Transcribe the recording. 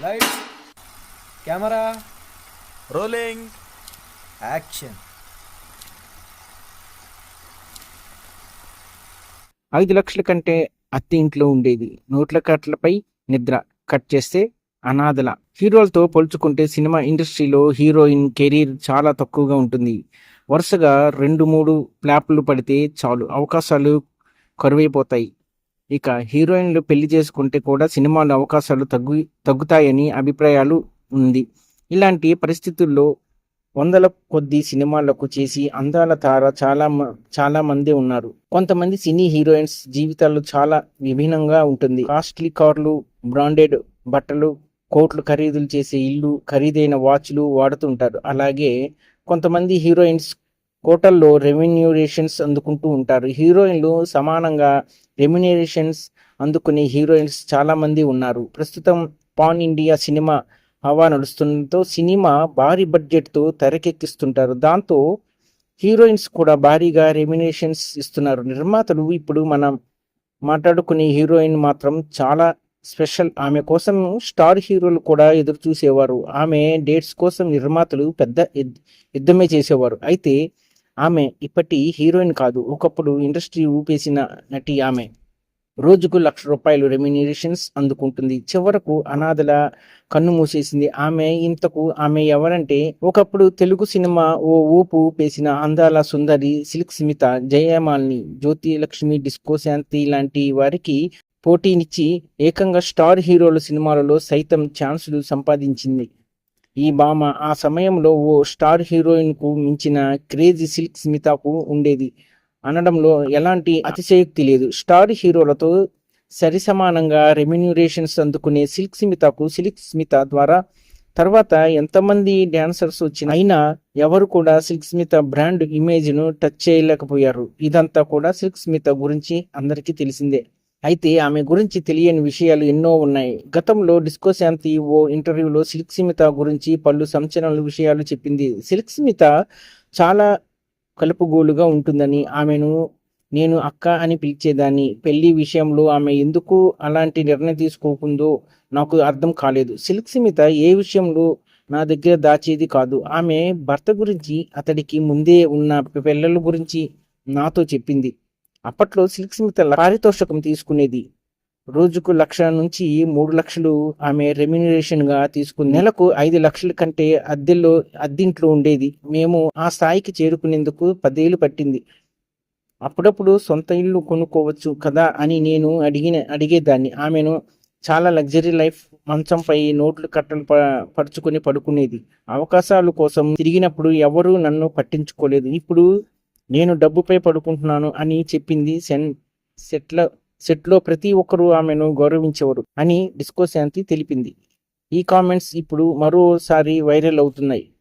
Lights camera rolling. Action. ఐదు లక్షల కంటే అద్దె ఇంట్లో ఉండేది. నోట్ల కట్లపై నిద్ర. కట్ చేస్తే అనాథల. హీరోలతో పోల్చుకుంటే సినిమా ఇండస్ట్రీలో హీరోయిన్ కెరీర్ చాలా తక్కువగా ఉంటుంది. వరుసగా రెండు మూడు ఫ్లాప్లు పడితే చాలు. అవకాశాలు కరువైపోతాయి. ఇక హీరోయిన్లు పెళ్ళి చేసుకుంటే కూడా సినిమాలో అవకాశాలు తగ్గు తగ్గుతాయని అభిప్రాయాలు ఉంది. ఇలాంటి పరిస్థితుల్లో వందల కొద్ది సినిమాలకు చేసి అందాల తార చాలా మ- చాలా మంది ఉన్నారు. కొంతమంది సినీ హీరోయిన్స్ జీవితాలు చాలా విభిన్నంగా ఉంటుంది. కాస్ట్లీ కార్లు బ్రాండెడ్ బట్టలు కోట్లు ఖరీదులు చేసే ఇల్లు ఖరీదైన వాచ్లు వాడుతుంటారు. అలాగే కొంతమంది హీరోయిన్స్ కోటల్లో రెవెన్యూరేషన్స్ అందుకుంటూ ఉంటారు. హీరోయిన్లు సమానంగా రెమ్యునరేషన్స్ అందుకునే హీరోయిన్స్ చాలామంది ఉన్నారు. ప్రస్తుతం పాన్ ఇండియా సినిమా హవా నడుస్తుండటంతో సినిమా భారీ బడ్జెట్తో తెరకెక్కిస్తుంటారు. దాంతో హీరోయిన్స్ కూడా భారీగా రెమ్యునేషన్స్ ఇస్తున్నారు. నిర్మాతలు ఇప్పుడు మనం మాట్లాడుకునే హీరోయిన్ మాత్రం చాలా స్పెషల్. ఆమె కోసం స్టార్ హీరోలు కూడా ఎదురు చూసేవారు ఆమె డేట్స్ కోసం నిర్మాతలు పెద్ద యుద్ధమే చేసేవారు. అయితే ఆమె ఇప్పటి హీరోయిన్ కాదు. ఒకప్పుడు ఇండస్ట్రీ ఊపేసిన నటి ఆమె. రోజుకు లక్ష రూపాయలు రెమ్యునరేషన్స్ అందుకుంటుంది. చివరకు అనాథల కన్ను మూసేసింది ఆమె. ఇంతకు ఆమె ఎవరంటే ఒకప్పుడు తెలుగు సినిమా ఓ ఊపు పేసిన అందాల సుందరి సిల్క్ స్మిత జయమాలిని జ్యోతి లక్ష్మి డిస్కో శాంతి లాంటి వారికి పోటీనిచ్చి ఏకంగా స్టార్ హీరోల సినిమాలలో సైతం ఛాన్సులు సంపాదించింది. ఈ భామ ఆ సమయంలో ఓ స్టార్ హీరోయిన్కు మించిన క్రేజీ సిల్క్ స్మితకు ఉండేది. అనడంలో ఎలాంటి అతిశయోక్తి లేదు. స్టార్ హీరోలతో సరిసమానంగా రెమ్యూనరేషన్స్ అందుకునే సిల్క్ స్మితకు సిల్క్ స్మిత ద్వారా తర్వాత ఎంతమంది డాన్సర్స్ వచ్చిన అయినా ఎవరు కూడా సిల్క్ స్మిత బ్రాండ్ ఇమేజ్ను టచ్ చేయలేకపోయారు. ఇదంతా కూడా సిల్క్ స్మిత గురించి అందరికీ తెలిసిందే. అయితే ఆమె గురించి తెలియని విషయాలు ఎన్నో ఉన్నాయి. గతంలో డిస్కోశాంతి ఓ ఇంటర్వ్యూలో సిల్క్ స్మిత గురించి పలు సంచలన విషయాలు చెప్పింది. సిల్క్ స్మిత చాలా కలుపుగోలుగా ఉంటుందని ఆమెను నేను అక్క అని పిలిచేదాన్ని. పెళ్ళి విషయంలో ఆమె ఎందుకు అలాంటి నిర్ణయం తీసుకోకుందో నాకు అర్థం కాలేదు. సిల్క్ స్మిత ఏ విషయంలో నా దగ్గర దాచేది కాదు. ఆమె భర్త గురించి అతడికి ముందే ఉన్న పిల్లల గురించి నాతో చెప్పింది. అప్పట్లో సిల్క్ స్మిత్ పారితోషకం తీసుకునేది. రోజుకు లక్ష నుంచి మూడు లక్షలు ఆమె రెమ్యునరేషన్గా తీసుకుని నెలకు ఐదు లక్షల కంటే అద్దెల్లో అద్దింట్లో ఉండేది. మేము ఆ స్థాయికి చేరుకునేందుకు పదేళ్ళు పట్టింది. అప్పుడప్పుడు సొంత ఇల్లు కొనుక్కోవచ్చు కదా అని నేను అడిగిన అడిగేదాన్ని. ఆమెను చాలా లగ్జరీ లైఫ్ మంచంపై నోట్లు కట్టలు ప- పరుచుకొని పడుకునేది. అవకాశాల కోసం తిరిగినప్పుడు ఎవరూ నన్ను పట్టించుకోలేదు. ఇప్పుడు నేను డబ్బుపై పడుకుంటున్నాను అని చెప్పింది సెన్ సెట్ల సెట్లో ప్రతి ఒక్కరూ ఆమెను గౌరవించేవారు అని డిస్కో శాంతి తెలిపింది. ఈ కామెంట్స్ ఇప్పుడు మరోసారి వైరల్ అవుతున్నాయి.